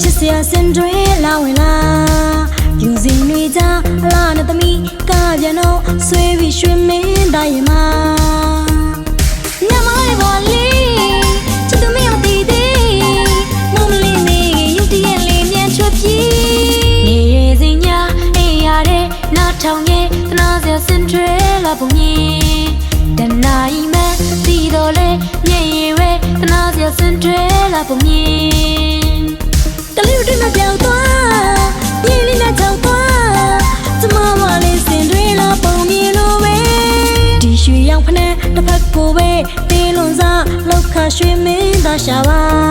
ချစ်စရာစင်တွေလာဝင်လာယူစင်မိကြအလားနဲ့သမီးကပြန်တော့ဆွေးပြီးရွှေမင်းတိုင်းရင်မှာညမော်ဘော်လေးထောင်ရဲ့တနာစရာစင်တွေလာပုံမြင်တနာဤမဲ့သိတော်လဲညင်ရွယ်တနာစရာစင်တွေလာပုံမြင် 寻觅的小啊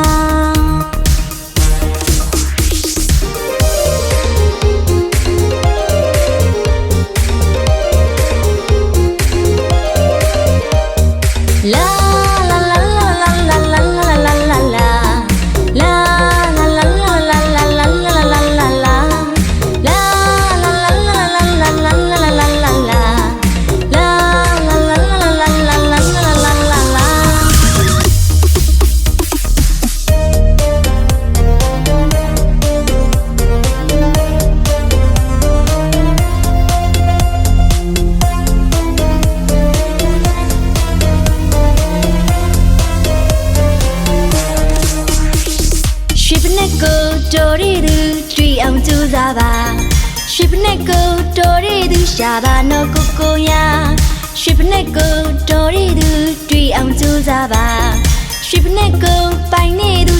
တော်ရည်သူတွေ့အောင်ကြိုးစားပါရွှေပနက်ကိုတော်ရည်သူရှာပါနော်ကိုကိုရာရွှေပနက်ကိုတော်ရည်သူတွေ့အောင်ကြိုးစားပါရွှေပနက်ကိုပိုင်နေသူ